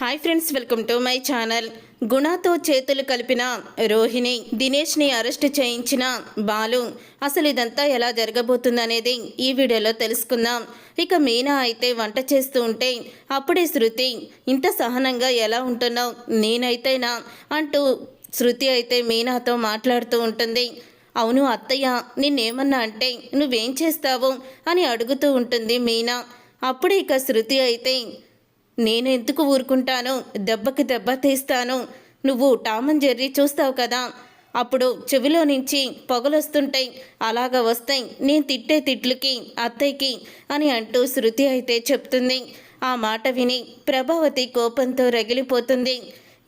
Hi friends welcome to my channel గుణాతో చేతులు కలిపిన Rohini దినేష్ని arrest చేయించిన బాలు. అసలు ఇదంతా ఎలా జరగబోతుందనేది ఈ వీడియోలో తెలుసుకుందాం. ఇక మీనా అయితే వంట చేస్తూ ఉంటే అప్పుడే శృతి ఇంత సహనంగా ఎలా ఉంటున్నావు? నేనైతేనా? అంటూ శృతి అయితే మీనాతో మాట్లాడుతూ ఉంటుంది. అవును అత్తయ్య నిన్నేమన్నా అంటే నువ్వేం చేస్తావు? అని అడుగుతూ ఉంటుంది మీనా. అప్పుడే ఇక శృతి అయితే నేను ఎందుకు ఊరుకుంటాను? దెబ్బకి దెబ్బ తీస్తాను. నువ్వు టామన్ జెర్రీ చూస్తావు కదా. అప్పుడు చెవిలో నుంచి పొగలొస్తుంటాయి. అలాగ వస్తాయి. నేను తిట్టే తిట్లకి అత్తయ్యకి అని అంటూ శృతి అయితే చెప్తుంది. ఆ మాట విని ప్రభావతి కోపంతో రగిలిపోతుంది.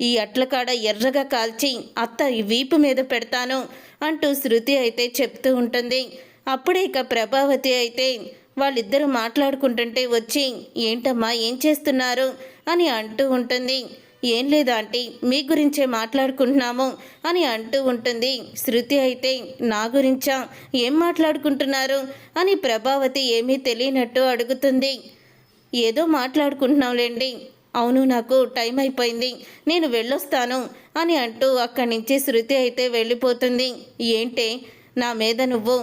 ఈ అట్లకాడ ఎర్రగా కాల్చి అత్త ఈ వీపు మీద పెడతాను అంటూ శృతి అయితే చెప్తూ ఉంటుంది. అప్పుడే ఇక ప్రభావతి అయితే వాళ్ళిద్దరూ మాట్లాడుకుంటుంటే వచ్చి ఏంటమ్మా ఏం చేస్తున్నారు? అని అంటూ ఉంటుంది. ఏం లేదు ఆంటీ మీ గురించే మాట్లాడుకుంటున్నాము అని అంటూ ఉంటుంది. శృతి అయితే నా గురించా? ఏం మాట్లాడుకుంటున్నారు? అని ప్రభావతి ఏమీ తెలియనట్టు అడుగుతుంది. ఏదో మాట్లాడుకుంటున్నాంలేండి. అవును నాకు టైం అయిపోయింది. నేను వెళ్ళొస్తాను అని అంటూ అక్కడి నుంచి శృతి అయితే వెళ్ళిపోతుంది. ఏంటే నా మీద నువ్వు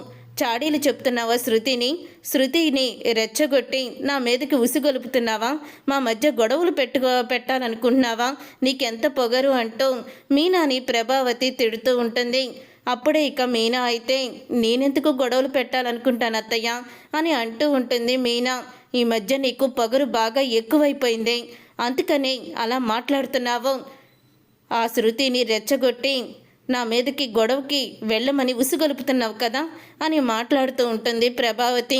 చాడీలు చెప్తున్నావా శృతిని? శృతిని రెచ్చగొట్టి నా మీదకి ఉసిగొలుపుతున్నావా? మా మధ్య గొడవలు పెట్టుకో పెట్టాలనుకుంటున్నావా? నీకెంత పొగరు అంటూ మీనాని ప్రభావతి తిడుతూ ఉంటుంది. అప్పుడే ఇక మీనా అయితే నేనెందుకు గొడవలు పెట్టాలనుకుంటాను అత్తయ్య? అని అంటూ ఉంటుంది మీనా. ఈ మధ్య నీకు పొగరు బాగా ఎక్కువైపోయింది. అందుకని అలా మాట్లాడుతున్నావు. ఆ శృతిని రెచ్చగొట్టి నా మీదకి గొడవకి వెళ్ళమని ఉసుగొలుపుతున్నావు కదా అని మాట్లాడుతూ ఉంటుంది ప్రభావతి.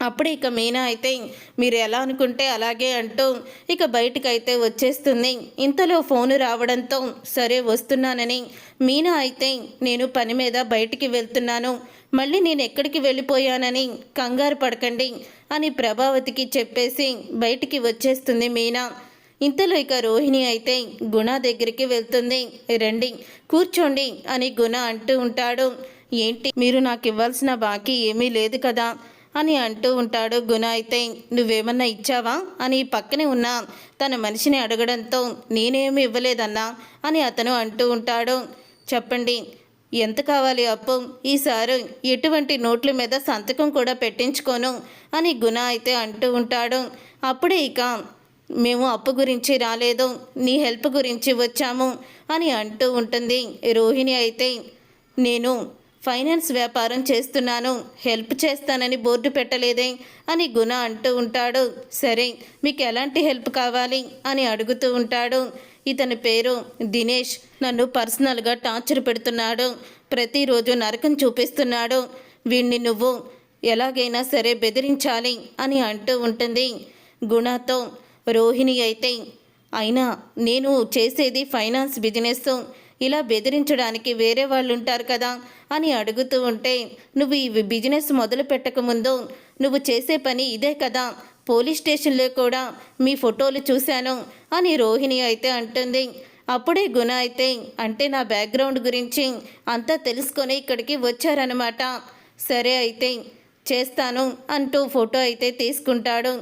అప్పుడే ఇక మీనా అయితే మీరు ఎలా అనుకుంటే అలాగే అంటూ ఇక బయటకైతే వచ్చేస్తుంది. ఇంతలో ఫోను రావడంతో సరే వస్తున్నానని. మీనా అయితే నేను పని మీద బయటికి వెళ్తున్నాను. మళ్ళీ నేను ఎక్కడికి వెళ్ళిపోయానని కంగారు పడకండి అని ప్రభావతికి చెప్పేసి బయటికి వచ్చేస్తుంది మీనా. ఇంతలో ఇక రోహిణి అయితే గుణ దగ్గరికి వెళ్తుంది. రండి కూర్చోండి అని గుణ అంటూ ఉంటాడు. ఏంటి మీరు నాకు ఇవ్వాల్సిన బాకీ ఏమీ లేదు కదా అని అంటూ ఉంటాడు గుణ అయితే. నువ్వేమన్నా ఇచ్చావా అని పక్కనే ఉన్న తన మనిషిని అడగడంతో నేనేమి ఇవ్వలేదన్నా అని అతను అంటూ ఉంటాడు. చెప్పండి ఎంత కావాలి అప్పు? ఈసారి ఎటువంటి నోట్ల మీద సంతకం కూడా పెట్టించుకోను అని గుణ అయితే అంటూ ఉంటాడు. అప్పుడే ఇక మేము అప్పు గురించి రాలేదు నీ హెల్ప్ గురించి వచ్చాము అని అంటూ ఉంటుంది. రోహిణి అయితే నేను ఫైనాన్స్ వ్యాపారం చేస్తున్నాను హెల్ప్ చేస్తానని బోర్డు పెట్టలేదే అని గుణ అంటూ ఉంటాడు. సరే మీకు ఎలాంటి హెల్ప్ కావాలి అని అడుగుతూ ఉంటాడు. ఇతని పేరు దినేష్. నన్ను పర్సనల్గా టార్చర్ పెడుతున్నాడు. ప్రతిరోజు నరకం చూపిస్తున్నాడు. వీణ్ణి నువ్వు ఎలాగైనా సరే బెదిరించాలి అని అంటూ ఉంటుంది. గుణతో రోహిణి అయితే అయినా నేను చేసేది ఫైనాన్స్ బిజినెస్ ఇలా బెదిరించడానికి వేరే వాళ్ళు ఉంటారు కదా అని అడుగుతూ ఉంటే నువ్వు ఈ బిజినెస్ మొదలు పెట్టకముందు నువ్వు చేసే పని ఇదే కదా. పోలీస్ స్టేషన్లో కూడా మీ ఫోటోలు చూశాను అని రోహిణి అయితే అంటుంది. అప్పుడే గుణ అయితే అంటే నా బ్యాక్గ్రౌండ్ గురించి అంతా తెలుసుకొని ఇక్కడికి వచ్చారనమాట సరే అయితే చేస్తాను అంటూ ఫోటో అయితే తీసుకుంటాడు.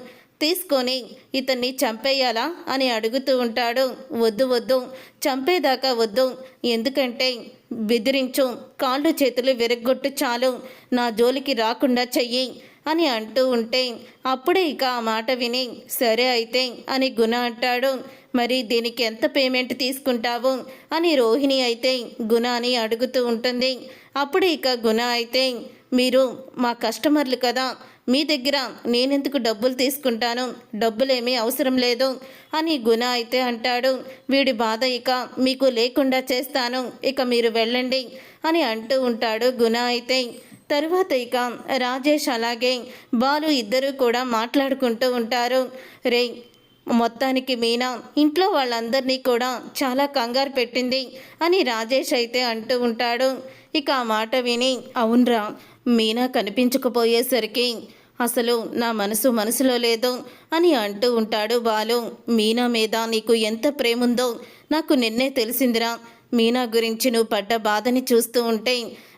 తీసుకొని ఇతన్ని చంపేయాలా అని అడుగుతూ ఉంటాడు. వద్దు వద్దు చంపేదాకా వద్దు. ఎందుకంటే బెదిరించు కాళ్ళు చేతులు విరగ్గొట్టు చాలు. నా జోలికి రాకుండా చెయ్యి అని అంటూ ఉంటే అప్పుడే ఇక ఆ మాట విని సరే అయితే అని గుణ అంటాడు. మరి దీనికి ఎంత పేమెంట్ తీసుకుంటావు అని రోహిణి అయితే గుణాని అడుగుతూ ఉంటుంది. అప్పుడు ఇక గుణ అయితే మీరు మా కస్టమర్లు కదా మీ దగ్గర నేనెందుకు డబ్బులు తీసుకుంటాను డబ్బులేమీ అవసరం లేదు అని గుణ అయితే అంటాడు. వీడి బాధ ఇక మీకు లేకుండా చేస్తాను ఇక మీరు వెళ్ళండి అని అంటూ ఉంటాడు గుణ అయితే. తరువాత ఇక రాజేష్ అలాగే బాలు ఇద్దరూ కూడా మాట్లాడుకుంటూ ఉంటారు. రే మొత్తానికి మీనా ఇంట్లో వాళ్ళందరినీ కూడా చాలా కంగారు పెట్టింది అని రాజేష్ అయితే అంటూ ఉంటాడు. ఇక ఆ మాట విని అవునరా మీనా కనిపించకపోయేసరికి అసలు నా మనసు మనసులో లేదు అని అంటూ ఉంటాడు బాలు. మీనా మీద నీకు ఎంత ప్రేముందో నాకు నిన్నే తెలిసిందిరా. మీనా గురించి నువ్వు పడ్డ బాధని చూస్తూ ఉంటే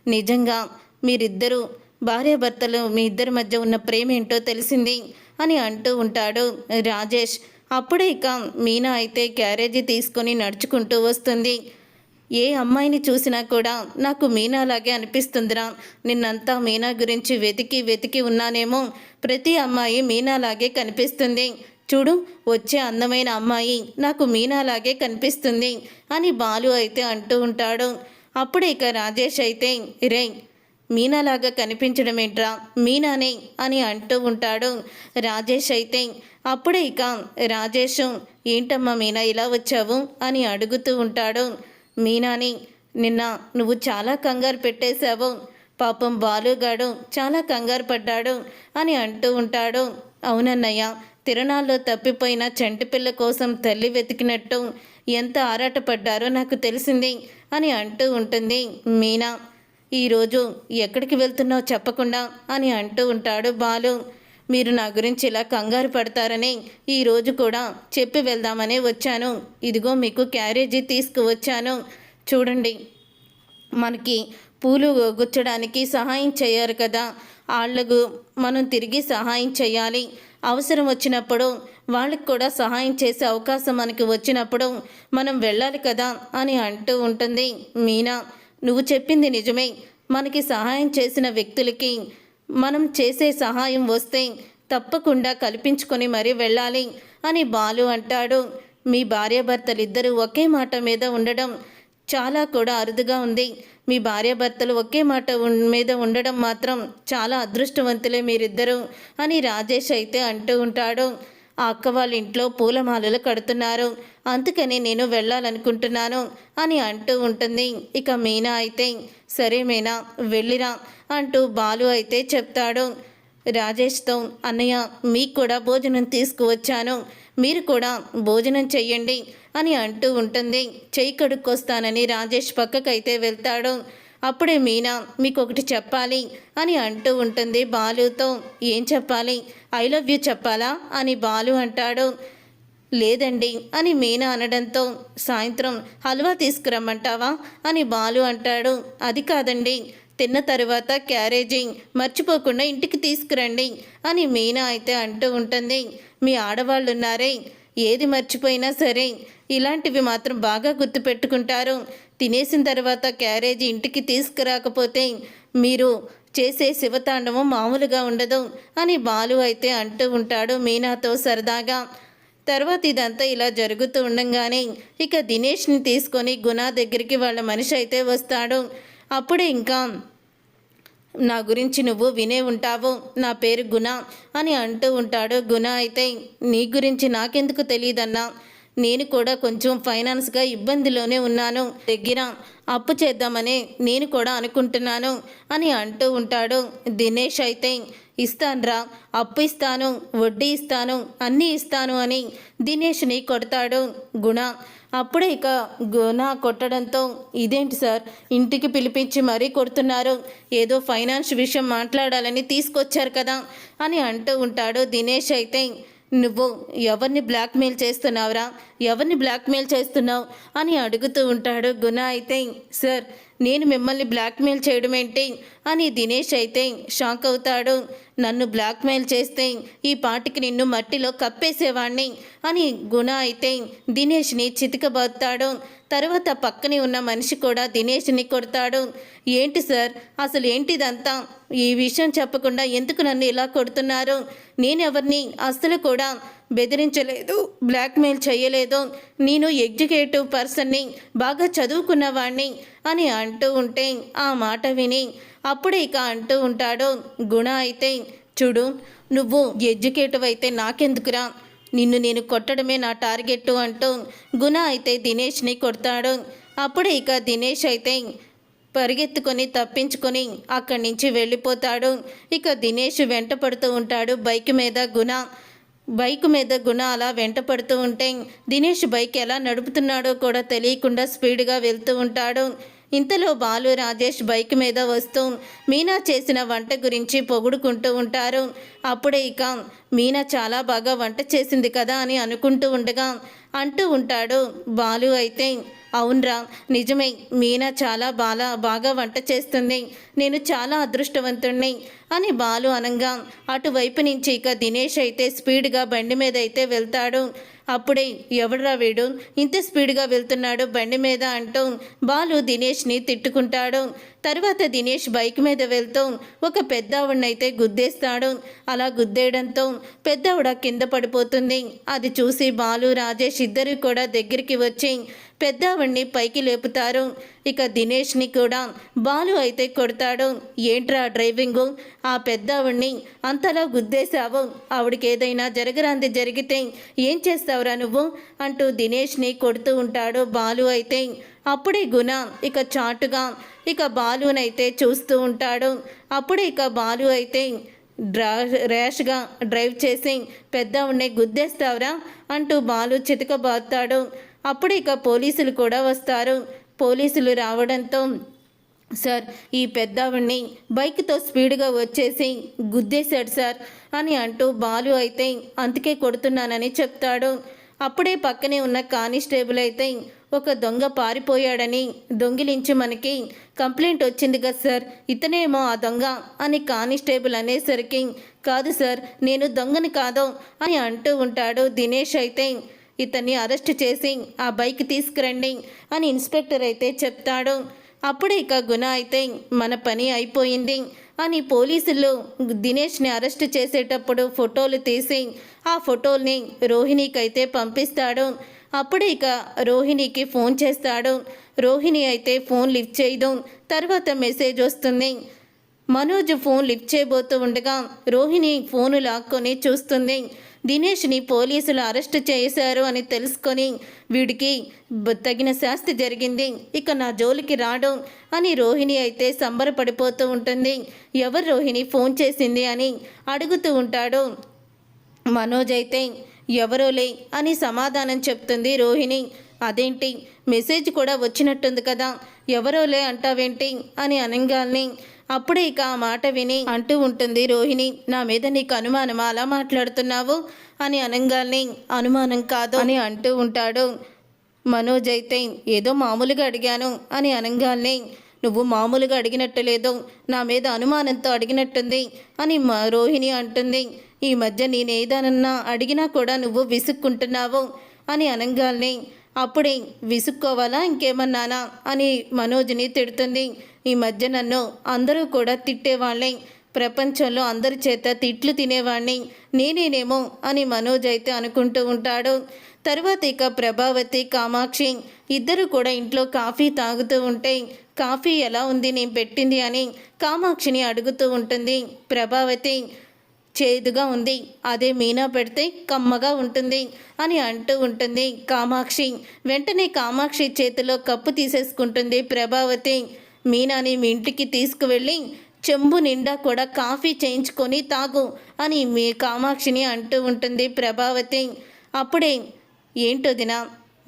నిజంగా మీరిద్దరూ భార్యాభర్తలు మీ ఇద్దరి మధ్య ఉన్న ప్రేమ ఏంటో తెలిసింది అని అంటూ ఉంటాడు రాజేష్. అప్పుడే ఇక మీనా అయితే క్యారేజీ తీసుకొని నడుచుకుంటూ వస్తుంది. ఏ అమ్మాయిని చూసినా కూడా నాకు మీనాలాగే అనిపిస్తుందిరా. నిన్నంతా మీనా గురించి వెతికి వెతికి ఉన్నానేమో. ప్రతి అమ్మాయి మీనాలాగే కనిపిస్తుంది. చూడు వచ్చే అందమైన అమ్మాయి నాకు మీనాలాగే కనిపిస్తుంది అని బాలు అయితే అంటూ ఉంటాడు. అప్పుడు ఇక రాజేష్ అయితే రే మీనాలాగా కనిపించడం ఏంట్రా మీనానే అని అంటూ ఉంటాడు రాజేష్ అయితే. అప్పుడే ఇక రాజేష్ ఏంటమ్మా మీనా ఇలా వచ్చావు? అని అడుగుతూ ఉంటాడు. మీనాని నిన్న నువ్వు చాలా కంగారు పెట్టేశావు. పాపం బాలుగాడు చాలా కంగారు పడ్డాడు అని అంటూ ఉంటాడు. అవునన్నయ్య తిరణాల్లో తప్పిపోయిన చెంటిపిల్ల కోసం తల్లి వెతికినట్టు ఎంత ఆరాటపడ్డారో నాకు తెలిసింది అని అంటూ ఉంటుంది మీనా. ఈరోజు ఎక్కడికి వెళ్తున్నావు చెప్పకుండా అని అంటూ ఉంటాడు బాలు. మీరు నా గురించి ఇలా కంగారు పడతారని ఈరోజు కూడా చెప్పి వెళ్దామనే వచ్చాను. ఇదిగో మీకు క్యారేజీ తీసుకువచ్చాను. చూడండి మనకి పూలు గుచ్చడానికి సహాయం చేయారు కదా. వాళ్ళకు మనం తిరిగి సహాయం చేయాలి. అవసరం వచ్చినప్పుడు వాళ్ళకి కూడా సహాయం చేసే అవకాశం మనకి వచ్చినప్పుడు మనం వెళ్ళాలి కదా అని అంటూ ఉంటుంది. మీనా నువ్వు చెప్పింది నిజమే. మనకి సహాయం చేసిన వ్యక్తులకి మనం చేసే సహాయం వస్తే తప్పకుండా కల్పించుకొని మరీ వెళ్ళాలి అని బాలు అంటాడు. మీ భార్యాభర్తలిద్దరూ ఒకే మాట మీద ఉండడం చాలా కూడా అరుదుగా ఉంది. మీ భార్యాభర్తలు ఒకే మాట మీద ఉండడం మాత్రం చాలా అదృష్టవంతులే మీరిద్దరూ అని రాజేష్ అయితే అంటూ ఉంటాడు. ఆ అక్క వాళ్ళ ఇంట్లో పూలమాలలు కడుతున్నారు. అందుకని నేను వెళ్ళాలనుకుంటున్నాను అని అంటూ ఉంటుంది. ఇక మీనా అయితే సరే మీనా వెళ్ళిరా అంటూ బాలు అయితే చెప్తాడు. రాజేష్తో అన్నయ్య మీకు కూడా భోజనం తీసుకువచ్చాను. మీరు కూడా భోజనం చెయ్యండి అని అంటూ ఉంటుంది. చెయ్యి కడుక్కొస్తానని రాజేష్ పక్కకైతే వెళ్తాడు. అప్పుడే మీనా మీకు ఒకటి చెప్పాలి అని అంటూ ఉంటుంది బాలుతో. ఏం చెప్పాలి? ఐ లవ్ యూ చెప్పాలా? అని బాలు అంటాడు. లేదండి అని మీనా అనడంతో. సాయంత్రం హల్వా తీసుకురమ్మంటావా? అని బాలు అంటాడు. అది కాదండి. తిన్న తర్వాత క్యారేజీ మర్చిపోకుండా ఇంటికి తీసుకురండి అని మీనా అయితే అంటూ ఉంటుంది. మీ ఆడవాళ్ళు ఉన్నారే ఏది మర్చిపోయినా సరే ఇలాంటివి మాత్రం బాగా గుర్తుపెట్టుకుంటారు. తినేసిన తర్వాత క్యారేజీ ఇంటికి తీసుకురాకపోతే మీరు చేసే శివతాండవం మామూలుగా ఉండదు అని బాలు అయితే అంటూ ఉంటాడు మీనాతో సరదాగా. తర్వాత ఇదంతా ఇలా జరుగుతూ ఉండంగానే ఇక దినేష్ని తీసుకొని గుణ దగ్గరికి వాళ్ళ మనిషి అయితే వస్తాడు. అప్పుడే ఇంకా నా గురించి నువ్వు వినే ఉంటావు. నా పేరు గుణ అని అంటూ ఉంటాడు గుణ అయితే. నీ గురించి నాకెందుకు తెలియదన్నా? నేను కూడా కొంచెం ఫైనాన్స్గా ఇబ్బందిలోనే ఉన్నాను. దగ్గర అప్పు చేద్దామని నేను కూడా అనుకుంటున్నాను అని అంటూ ఉంటాడు. దినేష్ అయితే ఇస్తాన్రా అప్పు ఇస్తాను వడ్డీ ఇస్తాను అన్నీ ఇస్తాను అని దినేష్ని కొడతాడు గుణ. అప్పుడే ఇక గుణ కొట్టడంతో ఇదేంటి సార్ ఇంటికి పిలిపించి మరీ కొడుతున్నారు ఏదో ఫైనాన్స్ విషయం మాట్లాడాలని తీసుకొచ్చారు కదా అని అంటూ ఉంటాడు దినేష్ అయితే. నువ్వు ఎవరిని బ్లాక్మెయిల్ చేస్తున్నావురా? ఎవరిని బ్లాక్మెయిల్ చేస్తున్నావు? అని అడుగుతూ ఉంటాడు గుణ అయితే సార్ నేను మిమ్మల్ని బ్లాక్మెయిల్ చేయడం ఏంటి అని దినేష్ అయితే షాక్ అవుతాడు. నన్ను బ్లాక్మెయిల్ చేస్తే ఈ పాటికి నిన్ను మట్టిలో కప్పేసేవాణ్ణి అని గుణ అయితే దినేష్ని చితికబోతాడు. తర్వాత పక్కనే ఉన్న మనిషి కూడా దినేష్ని కొడతాడు. ఏంటి సార్? అసలు ఏంటిదంతా? ఈ విషయం చెప్పకుండా ఎందుకు నన్ను ఇలా కొడుతున్నారు? నేనెవరిని? అస్సలు కూడా బెదిరించలేదు బ్లాక్మెయిల్ చేయలేదు. నేను ఎగ్జిక్యూటివ్ పర్సన్ని బాగా చదువుకున్నవాణ్ణి అని అంటూ ఉంటే ఆ మాట విని అప్పుడు ఇక అంటూ ఉంటాడు గుణ అయితే చూడు నువ్వు ఎడ్యుకేటివ్ అయితే నాకెందుకురా? నిన్ను నేను కొట్టడమే నా టార్గెట్ అంటూ గుణ అయితే దినేష్ని కొడతాడు. అప్పుడే ఇక దినేష్ అయితే పరిగెత్తుకొని తప్పించుకొని అక్కడి నుంచి వెళ్ళిపోతాడు. ఇక దినేష్ వెంట పడుతూ ఉంటాడు బైక్ మీద గుణ. బైక్ మీద గుణ అలా వెంట పడుతూ ఉంటే దినేష్ బైక్ ఎలా నడుపుతున్నాడో కూడా తెలియకుండా స్పీడ్గా వెళ్తూ ఉంటాడు. ఇంతలో బాలు రాజేష్ బైక్ మీద వస్తూ మీనా చేసిన వంట గురించి పొగుడుకుంటూ ఉంటారు. అప్పుడే ఇక మీనా చాలా బాగా వంట చేసింది కదా అని అనుకుంటూ ఉండగా అంటూ ఉంటాడు బాలు అయితే. అవునరా నిజమే మీనా చాలా బాగా బాగా వంట చేస్తుంది. నేను చాలా అదృష్టవంతుణ్ణి అని బాలు అనంగా అటువైపు నుంచి ఇక దినేష్ అయితే స్పీడ్గా బండి మీద అయితే వెళ్తాడు. అప్పుడే ఎవడరా వీడు? ఇంత స్పీడ్గా వెళ్తున్నాడు బండి మీద అంటూ బాలు దినేష్ని తిట్టుకుంటాడు. తర్వాత దినేష్ బైక్ మీద వెళ్తూ. ఒక పెద్దావిడనైతే గుద్దేస్తాడు. అలా గుద్దేయడంతో పెద్దావిడ కింద పడిపోతుంది. అది చూసి బాలు రాజేష్ ఇద్దరు కూడా దగ్గరికి వచ్చి పెద్దావిడ్ని పైకి లేపుతారు. ఇక దినేష్ని కూడా బాలు అయితే కొడతాడు. ఏంట్రా డ్రైవింగు? ఆ పెద్దావిడ్ని అంతలా గుద్దేశావు. ఆవిడకి ఏదైనా జరగరాంది జరిగితే ఏం చేస్తావురా నువ్వు? అంటూ దినేష్ని కొడుతూ ఉంటాడు బాలు అయితే. అప్పుడే గుణ ఇక చాటుగా ఇక బాలునైతే చూస్తూ ఉంటాడు. అప్పుడే ఇక బాలు అయితే డ్రా ర్యాష్గా డ్రైవ్ చేసి పెద్దవాడిని గుద్దేస్తావురా? అంటూ బాలు చితకబాతాడు. అప్పుడు ఇక పోలీసులు కూడా వస్తారు. పోలీసులు రావడంతో సార్ ఈ పెద్దవాడిని బైక్తో స్పీడ్గా వచ్చేసి గుద్దేశాడు సార్ అని అంటూ బాలు అయితే అందుకే కొడుతున్నానని చెప్తాడు. అప్పుడే పక్కనే ఉన్న కానిస్టేబుల్ అయితే ఒక దొంగ పారిపోయాడని దొంగిలించి మనకి కంప్లైంట్ వచ్చింది కదా సార్. ఇతనేమో ఆ దొంగ అని కానిస్టేబుల్ అనేసరికి కాదు సార్ నేను దొంగని కాదు అని అంటూ ఉంటాడు దినేష్ అయితే. ఇతన్ని అరెస్ట్ చేసి ఆ బైక్ తీసుకురండి అని ఇన్స్పెక్టర్ అయితే చెప్తాడు. అప్పుడు ఇక గుణ అయితే మన పని అయిపోయింది అని పోలీసులు దినేష్ని అరెస్ట్ చేసేటప్పుడు ఫోటోలు తీసి ఆ ఫోటోల్ని రోహిణికి అయితే పంపిస్తాడు. అప్పుడే ఇక రోహిణికి ఫోన్ చేస్తాడు. రోహిణి అయితే ఫోన్ లిఫ్ట్ చేయదు తర్వాత మెసేజ్ వస్తుంది. మనోజ్ ఫోన్ లిఫ్ట్ చేయబోతూ ఉండగా రోహిణి ఫోను లాక్కొని చూస్తుంది. దినేష్ని పోలీసులు అరెస్ట్ చేశారు అని తెలుసుకొని వీడికి తగిన శాస్తి జరిగింది. ఇక నా జోలికి రాడు అని రోహిణి అయితే సంబరపడిపోతూ ఉంటుంది. ఎవరు రోహిణి ఫోన్ చేసింది అని అడుగుతూ ఉంటాడు. మనోజ్ అయితే ఎవరోలే అని సమాధానం చెప్తుంది రోహిణి. అదేంటి? మెసేజ్ కూడా వచ్చినట్టుంది కదా. ఎవరోలే అంటావేంటి? అని అనంగాల్ని. అప్పుడే ఇక ఆ మాట విని అంటూ ఉంటుంది రోహిణి. నా మీద నీకు అనుమానమా? అలా మాట్లాడుతున్నావు? అని అనంగాల్ని. అనుమానం కాదు అని అంటూ ఉంటాడు. మనోజ్ అయితే ఏదో మామూలుగా అడిగాను అని అనంగాల్ని. నువ్వు మామూలుగా అడిగినట్టు లేదు. నా మీద అనుమానంతో అడిగినట్టుంది అని మా రోహిణి అంటుంది. ఈ మధ్య నేనేదానన్నా అడిగినా కూడా నువ్వు విసుక్కుంటున్నావు అని అనగానే అప్పుడే విసుక్కోవాలా ఇంకేమన్నానా? అని మనోజ్ని తిడుతుంది. ఈ మధ్య నన్ను అందరూ కూడా తిట్టేవాళ్ళే ప్రపంచంలో అందరి చేత తిట్లు తినేవాణ్ణి నేనేనేమో అని మనోజ్ అయితే అనుకుంటూ ఉంటాడు. తర్వాత ఇక ప్రభావతి కామాక్షి ఇద్దరు కూడా ఇంట్లో కాఫీ తాగుతూ ఉంటే కాఫీ ఎలా ఉంది? నేను పెట్టింది అని కామాక్షిని అడుగుతూ ఉంటుంది. ప్రభావతి చేదుగా ఉంది. అదే మీనా పెడితే కమ్మగా ఉంటుంది అని అంటూ ఉంటుంది కామాక్షి. వెంటనే కామాక్షి చేతిలో కప్పు తీసేసుకుంటుంది ప్రభావతి. మీనాని మీ ఇంటికి తీసుకువెళ్ళి చెంబు నిండా కూడా కాఫీ చేయించుకొని తాగు అని మీ కామాక్షిని అంటూ ఉంటుంది ప్రభావతి. అప్పుడే ఏంటో దినా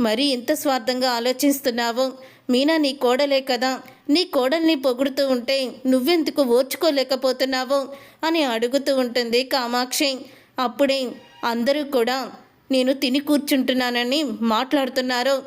మరీ ఇంత స్వార్థంగా ఆలోచిస్తున్నావు? మీనా నీ కోడలే కదా. నీ కోడల్ని పొగుడుతూ ఉంటే నువ్వెందుకు ఓర్చుకోలేకపోతున్నావు? అని అడుగుతూ ఉంటుంది కామాక్షి. అప్పుడే అందరూ కూడా నేను తిని కూర్చుంటున్నానని మాట్లాడుతున్నారు.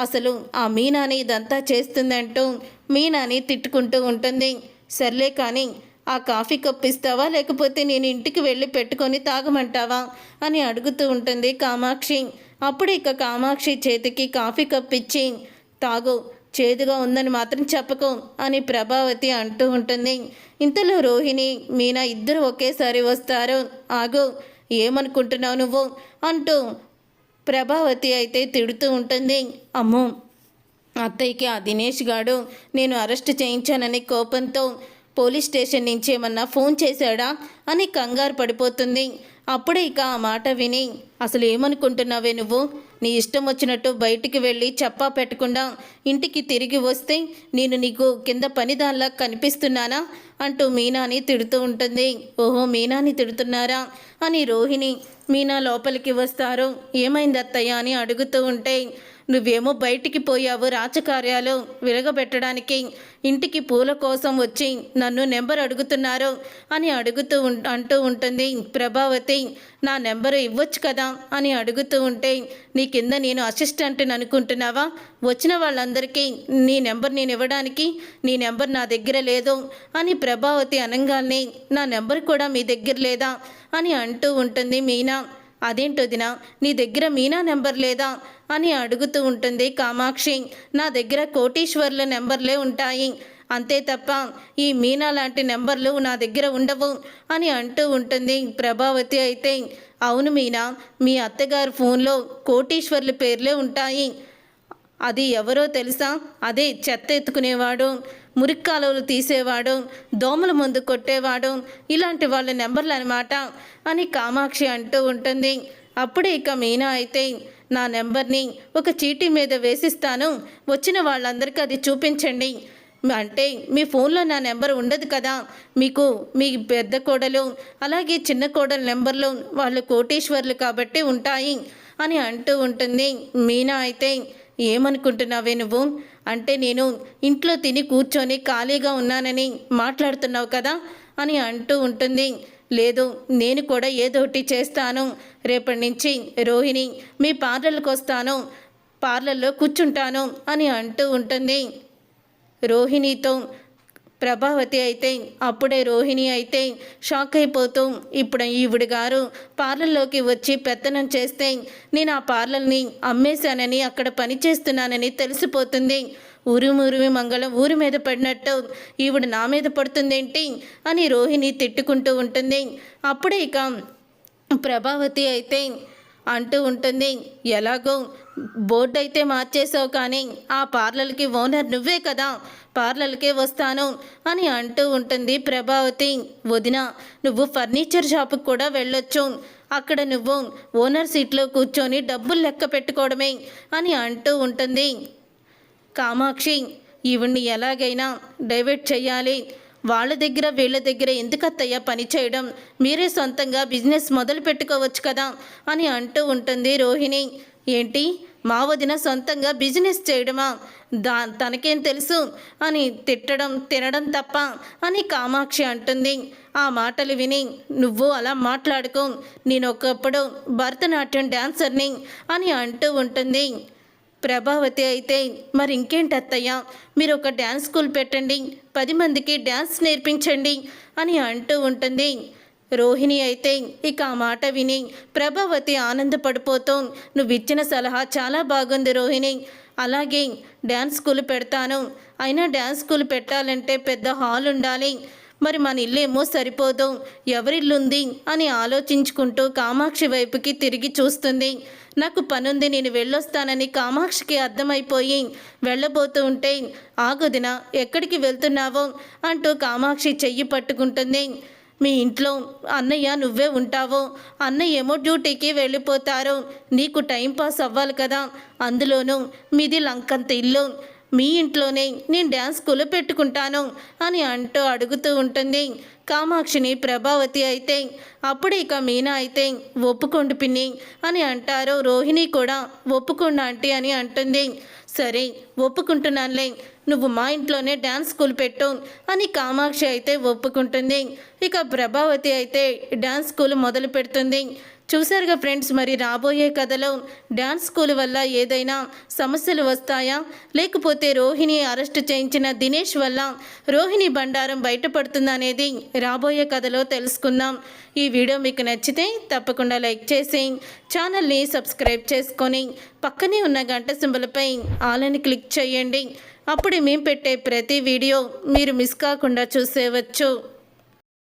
అసలు ఆ మీనాని ఇదంతా చేస్తుందంటూ మీనాని తిట్టుకుంటూ ఉంటుంది. సర్లే కానీ ఆ కాఫీ కప్ ఇస్తావా లేకపోతే నేను ఇంటికి వెళ్ళి పెట్టుకొని తాగమంటావా? అని అడుగుతూ ఉంటుంది కామాక్షి. అప్పుడు ఇక కామాక్షి చేతికి కాఫీ కప్ ఇచ్చి తాగు. చేదుగా ఉందని మాత్రం చెప్పకు అని ప్రభావతి అంటూ ఉంటుంది. ఇంతలో రోహిణి మీనా ఇద్దరు ఒకేసారి వస్తారు. ఆగు ఏమనుకుంటున్నావు నువ్వు? అంటూ ప్రభావతి అయితే తిడుతూ ఉంటుంది. అమ్మో అత్తయ్యకి ఆ దినేష్ గాడు నేను అరెస్ట్ చేయించానని కోపంతో పోలీస్ స్టేషన్ నుంచి ఏమన్నా ఫోన్ చేశాడా అని కంగారు పడిపోతుంది. అప్పుడే ఇక ఆ మాట విని అసలు ఏమనుకుంటున్నావే నువ్వు? నీ ఇష్టం వచ్చినట్టు బయటికి వెళ్ళి చెప్పా పెట్టకుండా ఇంటికి తిరిగి వస్తే నేను నీకు కింద పనిదానిలా కనిపిస్తున్నానా? అంటూ మీనాని తిడుతూ ఉంటుంది. ఓహో మీనాని తిడుతున్నారా? అని రోహిణి మీనా లోపలికి వస్తారు. ఏమైంది అత్తయ్య? అని అడుగుతూ ఉంటే నువ్వేమో బయటికి పోయావు రాజకార్యాలు విరగబెట్టడానికి ఇంటికి పూల కోసం వచ్చి నన్ను నెంబర్ అడుగుతున్నారు అని అడుగుతూ అంటూ ఉంటుంది. ప్రభావతి నా నెంబరు ఇవ్వచ్చు కదా అని అడుగుతూ ఉంటే నీ కింద నేను అసిస్టెంట్ని అనుకుంటున్నావా? వచ్చిన వాళ్ళందరికీ నీ నెంబర్ నేను ఇవ్వడానికి నీ నెంబర్ నా దగ్గర లేదు అని ప్రభావతి అనగానే నా నెంబర్ కూడా మీ దగ్గర లేదా అని అంటూ ఉంటుంది మీనా. అదేంటొదినా నీ దగ్గర మీనా నెంబర్ లేదా? అని అడుగుతూ ఉంటుంది కామాక్షి. నా దగ్గర కోటీశ్వర్ల నెంబర్లే ఉంటాయి. అంతే తప్ప ఈ మీనా లాంటి నెంబర్లు నా దగ్గర ఉండవు అని అంటూ ఉంటుంది ప్రభావతి అయితే. అవును మీనా మీ అత్తగారు ఫోన్లో కోటీశ్వర్ల పేర్లే ఉంటాయి. అది ఎవరో తెలుసా? అదే చెత్త ఎత్తుకునేవాడు. మురిక్కాలువలు తీసేవాడు దోమల ముందు కొట్టేవాడు ఇలాంటి వాళ్ళ నెంబర్లు అనమాట అని కామాక్షి అంటూ ఉంటుంది. అప్పుడే ఇక మీనా అయితే నా నెంబర్ని ఒక చీటీ మీద వేసిస్తాను వచ్చిన వాళ్ళందరికీ అది చూపించండి. అంటే మీ ఫోన్లో నా నెంబర్ ఉండదు కదా మీకు మీ పెద్ద కోడలు అలాగే చిన్న కోడల నెంబర్లు వాళ్ళు కోటీశ్వర్లు కాబట్టి ఉంటాయి అని అంటూ ఉంటుంది. మీనా అయితే ఏమనుకుంటున్నావే నువ్వు? అంటే నేను ఇంట్లో తిని కూర్చొని ఖాళీగా ఉన్నానని మాట్లాడుతున్నావు కదా అని అంటూ ఉంటుంది. లేదు నేను కూడా ఏదోటి చేస్తాను. రేపటి నుంచి రోహిణి మీ పార్లర్కి వస్తాను. పార్లర్లో కూర్చుంటాను అని అంటూ ఉంటుంది. రోహిణితో ప్రభావతి అయితే అప్పుడే రోహిణి అయితే షాక్ అయిపోతూ ఇప్పుడు ఈవిడ గారు పార్లర్లోకి వచ్చి పెత్తనం చేస్తే నేను ఆ పార్లర్ని అమ్మేశానని అక్కడ పని చేస్తున్నానని తెలిసిపోతుంది. ఉరుమి మంగళం ఊరి మీద పడినట్టు ఈవిడ నా మీద పడుతుందేంటి? అని రోహిణి తిట్టుకుంటూ ఉంటుంది. అప్పుడే ఇక ప్రభావతి అయితే అంటూ ఉంటుంది. ఎలాగో బోర్డు అయితే మార్చేసావు కానీ ఆ పార్లర్కి ఓనర్ నువ్వే కదా. పార్లర్కే వస్తాను అని అంటూ ఉంటుంది ప్రభావతి. వదిన నువ్వు ఫర్నిచర్ షాపుకి కూడా వెళ్ళొచ్చు. అక్కడ నువ్వు ఓనర్ సీట్లో కూర్చొని డబ్బులు లెక్క పెట్టుకోవడమే అని అంటూ ఉంటుంది. కామాక్షి ఈవిడ్ని ఎలాగైనా డైవర్ట్ చేయాలి వాళ్ళ దగ్గర వీళ్ళ దగ్గర ఎందుకు అత్తయ్య పని చేయడం? మీరే సొంతంగా బిజినెస్ మొదలు పెట్టుకోవచ్చు కదా అని అంటూ ఉంటుంది రోహిణి. ఏంటి? మా వదిన సొంతంగా బిజినెస్ చేయడమా? దా తనకేం తెలుసు? అని తిట్టడం తినడం తప్ప అని కామాక్షి అంటుంది. ఆ మాటలు విని నువ్వు అలా మాట్లాడుకో. నేను ఒకప్పుడు భరతనాట్యం డాన్సర్ని అని అంటూ ఉంటుంది. ప్రభావతి అయితే మరి ఇంకేంటి అత్తయ్య? మీరు ఒక డ్యాన్స్ స్కూల్ పెట్టండి. పది మందికి డ్యాన్స్ నేర్పించండి అని అంటూ ఉంటుంది. రోహిణి అయితే ఇక ఆ మాట విని ప్రభావతి ఆనందపడిపోతూ నువ్వు ఇచ్చిన సలహా చాలా బాగుంది రోహిణి. అలాగే డ్యాన్స్ స్కూల్ పెడతాను. అయినా డ్యాన్స్ స్కూల్ పెట్టాలంటే పెద్ద హాల్ ఉండాలి మరి మన ఇల్లేమో సరిపోదు. ఎవరిల్లుంది? అని ఆలోచించుకుంటూ కామాక్షి వైపుకి తిరిగి చూస్తుంది. నాకు పనుంది నేను వెళ్ళొస్తానని కామాక్షికి అర్థమైపోయి వెళ్ళబోతూ ఉంటే ఆగుదిన ఎక్కడికి వెళ్తున్నావో? అంటూ కామాక్షి చెయ్యి పట్టుకుంటుంది. మీ ఇంట్లో అన్నయ్య నువ్వే ఉంటావు. అన్నయ్య ఏమో డ్యూటీకి వెళ్ళిపోతారు. నీకు టైం పాస్ అవ్వాలి కదా. అందులోనూ మీది లంకంత ఇల్లు. మీ ఇంట్లోనే నేను డ్యాన్స్ స్కూల్ పెట్టుకుంటాను అని అంటూ అడుగుతూ ఉంటుంది. కామాక్షిని ప్రభావతి అయితే అప్పుడు ఇక మీనా అయితే ఒప్పుకోండి పిన్ని అని అంటారు. రోహిణి కూడా ఒప్పుకోండి ఆంటీ అని అంటుంది. సరే ఒప్పుకుంటున్నానులే నువ్వు మా ఇంట్లోనే డ్యాన్స్ స్కూల్ పెట్టు అని కామాక్షి అయితే ఒప్పుకుంటుంది. ఇక ప్రభావతి అయితే డ్యాన్స్ స్కూల్ మొదలు పెడుతుంది. చూశారుగా ఫ్రెండ్స్ మరి రాబోయే కథలో డ్యాన్స్ స్కూల్ వల్ల ఏదైనా సమస్యలు వస్తాయా? లేకపోతే రోహిణి అరెస్ట్ చేయించిన దినేష్ వల్ల రోహిణి బండారం బయటపడుతుందా అనేది రాబోయే కథలో తెలుసుకుందాం. ఈ వీడియో మీకు నచ్చితే తప్పకుండా లైక్ చేసి ఛానల్ని సబ్స్క్రైబ్ చేసుకొని పక్కనే ఉన్న గంట సింబలపై ఆలని క్లిక్ చేయండి. అప్పుడు మేము పెట్టే ప్రతి వీడియో మీరు మిస్ కాకుండా చూసేవచ్చు.